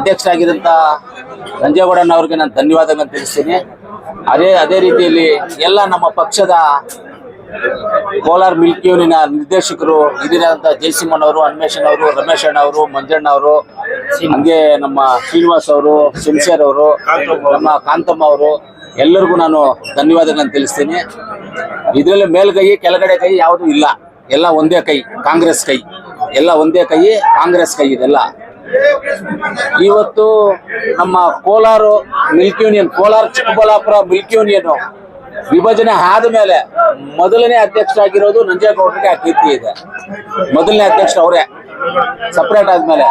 ಅಧ್ಯಕ್ಷರಾಗಿದ್ದಂತ ನಂಜೇಗೌಡನ್ ಅವ್ರಿಗೆ ನಾನು ಧನ್ಯವಾದಗಳನ್ನು ತಿಳಿಸ್ತೀನಿ. ಅದೇ ಅದೇ ರೀತಿಯಲ್ಲಿ ಎಲ್ಲ ನಮ್ಮ ಪಕ್ಷದ ಕೋಲಾರ್ ಮಿಲ್ಕ್ ಯೂನಿಯನ್ ನಿರ್ದೇಶಕರು ಹಿರಿಯರಾದಂಥ ಜಯಸಿಂಹನ್ ಅವರು, ಅನ್ವೇಷಣ್ ಅವರು, ರಮೇಶ್ ಅಣ್ಣ ಅವರು, ಮಂಜಣ್ಣ ಅವರು, ಹಂಗೆ ನಮ್ಮ ಶ್ರೀನಿವಾಸ್ ಅವರು, ಸಿಂಸೇರ್ ಅವರು, ನಮ್ಮ ಕಾಂತಮ್ಮ ಅವರು, ಎಲ್ಲರಿಗೂ ನಾನು ಧನ್ಯವಾದಗಳನ್ನು ತಿಳಿಸ್ತೀನಿ. ಇದರಲ್ಲಿ ಮೇಲ್ಗೈ ಕೆಳಗಡೆ ಕೈ ಯಾವುದು ಇಲ್ಲ. ಎಲ್ಲ ಒಂದೇ ಕೈ, ಕಾಂಗ್ರೆಸ್ ಕೈ. ಎಲ್ಲ ಒಂದೇ ಕೈ, ಕಾಂಗ್ರೆಸ್ ಕೈ ಇದೆಲ್ಲ. ಇವತ್ತು ನಮ್ಮ Kolar milk union, Kolar Chikkaballapur milk union ವಿಭಜನೆ ಆದ ಮೇಲೆ ಮೊದಲನೇ ಅಧ್ಯಕ್ಷರಾಗಿರೋದು ನಂಜೇಗೌಡರಿಗೆ ಆ ಕೀರ್ತಿ ಇದೆ. ಮೊದಲನೇ ಅಧ್ಯಕ್ಷ ಅವರೇ ಸಪ್ರೇಟ್ ಆದ್ಮೇಲೆ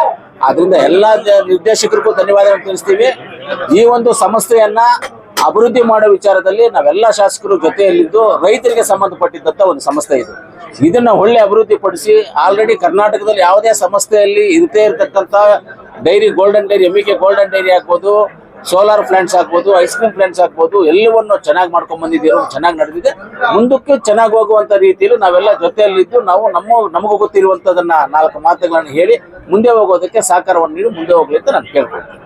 ಅದರಿಂದ ಎಲ್ಲಾ ನಿರ್ದೇಶಕರಿಗೂ ಧನ್ಯವಾದಗಳು ತಿಳಿಸ್ತೀವಿ. ಈ ಒಂದು ಸಂಸ್ಥೆಯನ್ನ ಅಭಿವೃದ್ಧಿ ಮಾಡೋ ವಿಚಾರದಲ್ಲಿ ನಾವೆಲ್ಲ ಶಾಸಕರು ಜೊತೆಯಲ್ಲಿದ್ದು ರೈತರಿಗೆ ಸಂಬಂಧಪಟ್ಟಿದ್ದಂತ ಒಂದು ಸಂಸ್ಥೆ ಇದು. ಇದನ್ನ ಒಳ್ಳೆ ಅಭಿವೃದ್ಧಿ ಪಡಿಸಿ ಆಲ್ರೆಡಿ ಕರ್ನಾಟಕದಲ್ಲಿ ಯಾವುದೇ ಸಂಸ್ಥೆಯಲ್ಲಿ ಇರದೇ ಇರತಕ್ಕಂತ dairy golden dairy M K golden dairy ಹಾಕ್ಬೋದು ಸೋಲಾರ್ ಪ್ಲಾಂಟ್ಸ್ ಹಾಕ್ಬೋದು ಐಸ್ ಕ್ರೀಮ್ ಪ್ಲಾಂಟ್ಸ್ ಹಾಕ್ಬೋದು ಎಲ್ಲವನ್ನು ಚೆನ್ನಾಗಿ ಮಾಡ್ಕೊಂಡ್ ಬಂದಿದ್ದೀರೋ ಚೆನ್ನಾಗಿ ನಡೆದಿದೆ. ಮುಂದಕ್ಕೆ ಚೆನ್ನಾಗಿ ಹೋಗುವಂತ ರೀತಿಯಲ್ಲಿ ನಾವೆಲ್ಲ ಜೊತೆಯಲ್ಲಿದ್ದು ನಾವು ನಮ್ಮ ನಮಗೂ ಗೊತ್ತಿರುವಂತದನ್ನ ನಾಲ್ಕು ಮಾತುಗಳನ್ನು ಹೇಳಿ ಮುಂದೆ ಹೋಗೋದಕ್ಕೆ ಸಹಕಾರವನ್ನು ನೀಡಿ ಮುಂದೆ ಹೋಗ್ಲಿ ಅಂತ ನಾನು ಕೇಳ್ಕೊಳ್ತೀನಿ.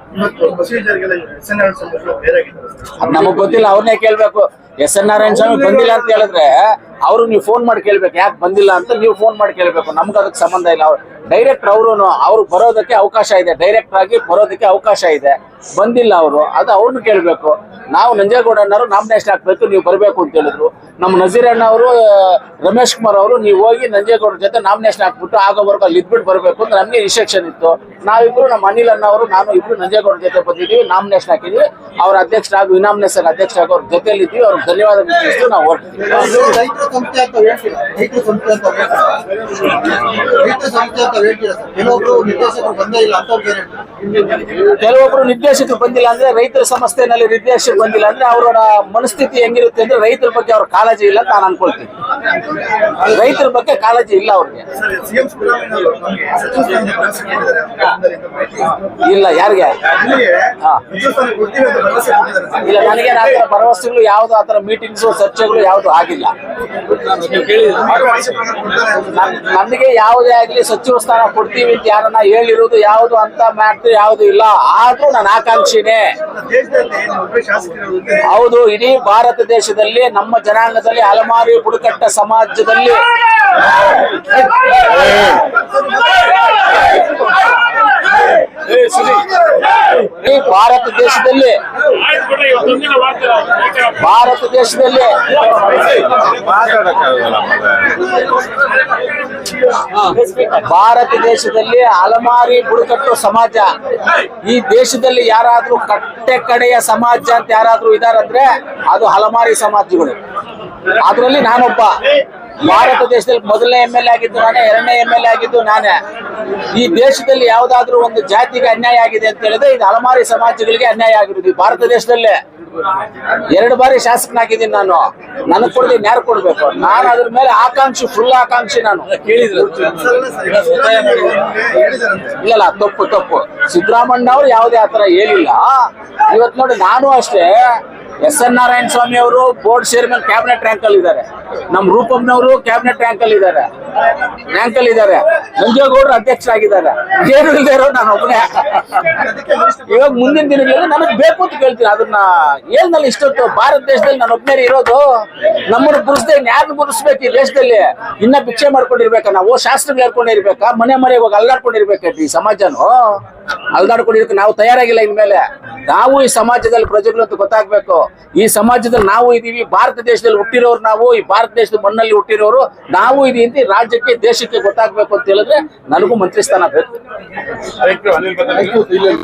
ನಮಗ್ ಗೊತ್ತಿಲ್ಲ ಅವ್ರನ್ನೇ ಕೇಳ್ಬೇಕು. ಎಸ್ ಎನ್ ನಾರಾಯಣ ಸ್ವಾಮಿ ಬಂದಿಲ್ಲ ಅಂತ ಹೇಳಿದ್ರೆ ಅವರು ನೀವು ಫೋನ್ ಮಾಡಿ ಕೇಳ್ಬೇಕು. ಯಾಕೆ ಬಂದಿಲ್ಲ ಅಂತ ನೀವು ಫೋನ್ ಮಾಡಿ ಕೇಳ್ಬೇಕು. ನಮ್ಗೆ ಅದಕ್ಕೆ ಸಂಬಂಧ ಇಲ್ಲ. ಅವ್ರು ಡೈರೆಕ್ಟ್ ಅವರು ಅವ್ರು ಬರೋದಕ್ಕೆ ಅವಕಾಶ ಇದೆ. ಡೈರೆಕ್ಟ್ ಆಗಿ ಬರೋದಕ್ಕೆ ಅವಕಾಶ ಇದೆ. ಬಂದಿಲ್ಲ ಅವರು. ಅದು ಅವ್ರನ್ನ ಕೇಳ್ಬೇಕು. ನಾವು ನಂಜೇಗೌಡಣ್ಣವರು ನಾಮಿನೇಷನ್ ಹಾಕ್ಬೇಕು, ನೀವು ಬರಬೇಕು ಅಂತ ಹೇಳಿದ್ರು. ನಮ್ಮ ನಜೀರಣ್ಣ ಅವರು ರಮೇಶ್ ಕುಮಾರ್ ಅವರು, ನೀವು ಹೋಗಿ ನಂಜೇಗೌಡರ ಜೊತೆ ನಾಮಿನೇಷನ್ ಹಾಕ್ಬಿಟ್ಟು ಆಗೋವರೆಗೂ ಅಲ್ಲಿ ಇದ್ಬಿಟ್ಟು ಬರಬೇಕು ಅಂತ ನಮಗೆ ಇನ್ಸ್ಟ್ರಕ್ಷನ್ ಇತ್ತು. ನಾವಿಬ್ರು ನಮ್ಮ ಅನಿಲ್ ಅಣ್ಣ ಅವರು, ನಾನು ಇಬ್ರು ನಂಜೇಗೌಡರ ಜೊತೆ ಬಂದಿದ್ದೀವಿ ನಾಮಿನೇಷನ್ ಹಾಕಿದ್ವಿ. ಅವ್ರ ಅಧ್ಯಕ್ಷರಾಗಿ ವಿನಾಮಿನೇಷನ್ ಅಧ್ಯಕ್ಷರಾಗಿ ಅವ್ರ ಜೊತೆಯಲ್ಲಿ ಇದ್ದೀವಿ ಅವ್ರಿಗೆ ಧನ್ಯವಾದ ನಾವು ಹೊರಡ್ತೀವಿ. ರೈತರ ಸಂಸ್ಥೆ ಅಂತ ಹೇಳ್ತೀರಾ? ರೈತರ ಸಂಸ್ಥೆ ಅಂತ ಹೇಳ್ತೀರಾ? ರೈತರ ಸಂಸ್ಥೆ ಅಂತ ಹೇಳ್ತೀರಾ ಕೆಲವೊಬ್ರು ನಿರ್ದೇಶಕರು ಬಂದೇ ಇಲ್ಲ ಅಂತವ್ರಿಗೆ ಕೆಲವೊಬ್ರು ನಿರ್ದೇಶಕರು ಬಂದಿಲ್ಲ ಅಂದ್ರೆ ರೈತರ ಸಂಸ್ಥೆನಲ್ಲಿ ನಿರ್ದೇಶಕರು ಬಂದಿಲ್ಲ ಅಂದ್ರೆ ಅವರ ಮನಸ್ಥಿತಿ ಹೆಂಗಿರುತ್ತೆ ಅಂದ್ರೆ ರೈತರ ಬಗ್ಗೆ ಅವ್ರ ಕಾಳಜಿ ಇಲ್ಲ ಅಂತ ನಾನು ಅನ್ಕೊಳ್ತೀನಿ. ರೈತರ ಬಗ್ಗೆ ಕಾಳಜಿ ಇಲ್ಲ ಅವ್ರಿಗೆ. ಇಲ್ಲ ಯಾರಿಗೆ? ಇಲ್ಲ ನನಗೆ ಆತರ ಭರವಸೆಗಳು ಯಾವ್ದು ಆತರ ಮೀಟಿಂಗ್ಸ್ ಚರ್ಚೆಗಳು ಯಾವುದು ಆಗಿಲ್ಲ. ನಮಗೆ ನನ್- ಯಾವುದೇ ಆಗಲಿ ಸಚಿವ ಸ್ಥಾನ ಕೊಡ್ತೀವಿ ಅಂತ ಯಾರನ್ನ ಹೇಳಿರೋದು ಯಾವುದು ಅಂತ ಮ್ಯಾಟ್ರ್ ಯಾವುದು ಇಲ್ಲ. ಆದ್ರೂ ನನ್ನ ಆಕಾಂಕ್ಷಿನೇ. ಹೌದು ಇಡೀ ಭಾರತ ದೇಶದಲ್ಲಿ ನಮ್ಮ ಜನಾಂಗದಲ್ಲಿ ಅಲಮಾರಿ ಬುಡಕಟ್ಟ ಸಮಾಜದಲ್ಲಿ. ಈ ಭಾರತ ದೇಶದಲ್ಲಿ ಭಾರತ ದೇಶದಲ್ಲಿ ಭಾರತ ದೇಶದಲ್ಲಿ ಅಲಮಾರಿ ಬುಡಕಟ್ಟು ಸಮಾಜ. ಈ ದೇಶದಲ್ಲಿ ಯಾರಾದ್ರೂ ಕಟ್ಟೆ ಕಡೆಯ ಸಮಾಜ ಅಂತ ಯಾರಾದ್ರೂ ಇದಾರಂದ್ರೆ ಅದು ಹಲಮಾರಿ ಸಮಾಜಗಳು. ಅದರಲ್ಲಿ ನಾನೊಬ್ಬ. ಭಾರತ ದೇಶದಲ್ಲಿ ಮೊದಲನೇ ಎಂ ಎಲ್ ಎ ಆಗಿದ್ದು ನಾನೇ, ಎರಡನೇ ಎಂ ಎಲ್ ಎ ಆಗಿದ್ದು ನಾನೇ. ಈ ದೇಶದಲ್ಲಿ ಯಾವ್ದಾದ್ರೂ ಒಂದು ಜಾತಿಗೆ ಅನ್ಯಾಯ ಆಗಿದೆ ಅಂತ ಹೇಳಿದ್ರೆ ಇದು ಹಲಮಾರಿ ಸಮಾಜಗಳಿಗೆ ಅನ್ಯಾಯ ಆಗಿರೋದು ಭಾರತ ದೇಶದಲ್ಲೇ. ಎರಡು ಬಾರಿ ಶಾಸಕನಾಗಿದ್ದೀನಿ ನಾನು. ನನಗ್ ಕೊಡ್ತೀನಿ ಯಾರು ಕೊಡ್ಬೇಕು? ನಾನು ಅದ್ರ ಮೇಲೆ ಆಕಾಂಕ್ಷಿ ಫುಲ್ ಆಕಾಂಕ್ಷಿ ನಾನು. ಇಲ್ಲ ತಪ್ಪು ತಪ್ಪು. ಸಿದ್ದರಾಮಣ್ಣ ಅವ್ರು ಯಾವುದೇ ಆತರ ಹೇಳಿಲ್ಲ. ಇವತ್ತು ನೋಡಿ, ನಾನು ಅಷ್ಟೇ ಎಸ್ ಎನ್ ನಾರಾಯಣ ಸ್ವಾಮಿ ಅವರು ಬೋರ್ಡ್ ಚೇರ್ಮನ್ ಕ್ಯಾಬಿನೆಟ್ ರ್ಯಾಂಕ್ ಅಲ್ಲಿ ಇದ್ದಾರೆ. ನಮ್ಮ ರೂಪಮ್ನವರು ಕ್ಯಾಬಿನೆಟ್ ರ್ಯಾಂಕ್ ಅಲ್ಲಿ ಇದ್ದಾರೆ. ರ್ಯಾಂಕ್ ಅಲ್ಲಿ ಇದ್ದಾರೆ. ನಂಜೇಗೌಡರು ಅಧ್ಯಕ್ಷರಾಗಿದ್ದಾರೆ. ಏನು ಇಲ್ಲದೆ ಇರೋ ನಾನು ಒಬ್ಬನೇ ಇವಾಗ ಮುಂದಿನ ದಿನಗಳಲ್ಲಿ ನನಗೆ ಬೇಕು ಅಂತ ಕೇಳ್ತೀನಿ. ಅದನ್ನ ಏನಲ್ಲಿ ಇಷ್ಟೊತ್ತು ಭಾರತ ದೇಶದಲ್ಲಿ ನಾನು ಒಬ್ಬನೇ ಇರೋದು. ನಮ್ಮನ್ನು ಬುರಿಸ್ದೆ ಯಾರನ್ನು ಬುರಿಸ್ಬೇಕು ಈ ದೇಶದಲ್ಲಿ? ಇನ್ನ ಭಿಕ್ಷೆ ಮಾಡ್ಕೊಂಡಿರ್ಬೇಕಾ ನಾವು? ಶಾಸ್ತ್ರಗಳು ಹೇಳ್ಕೊಂಡಿರ್ಬೇಕಾ? ಮನೆ ಮನೆ ಇವಾಗ ಅಲ್ಲಾಡ್ಕೊಂಡಿರ್ಬೇಕು ಈ ಸಮಾಜನು? ಅಲ್ದಾಡ್ಕೊಂಡಿರ್ಬೇಕು ನಾವು ತಯಾರಾಗಿಲ್ಲ ಇನ್ಮೇಲೆ. ನಾವು ಈ ಸಮಾಜದಲ್ಲಿ ಪ್ರಜೆಗಳು ಅಂತ ಗೊತ್ತಾಗ್ಬೇಕು. ಈ ಸಮಾಜದಲ್ಲಿ ನಾವು ಇದೀವಿ ಭಾರತ ದೇಶದಲ್ಲಿ ಹುಟ್ಟಿರೋರು ನಾವು ಈ ಭಾರತ ದೇಶದ ಮಣ್ಣಲ್ಲಿ ಹುಟ್ಟಿರೋರು ನಾವು ಇದೀವಿ ಅಂತ ರಾಜ್ಯಕ್ಕೆ ದೇಶಕ್ಕೆ ಗೊತ್ತಾಗ್ಬೇಕು ಅಂತ ಹೇಳಿದ್ರೆ ನನಗೂ ಮಂತ್ರಿ ಸ್ಥಾನ ಬೇಕು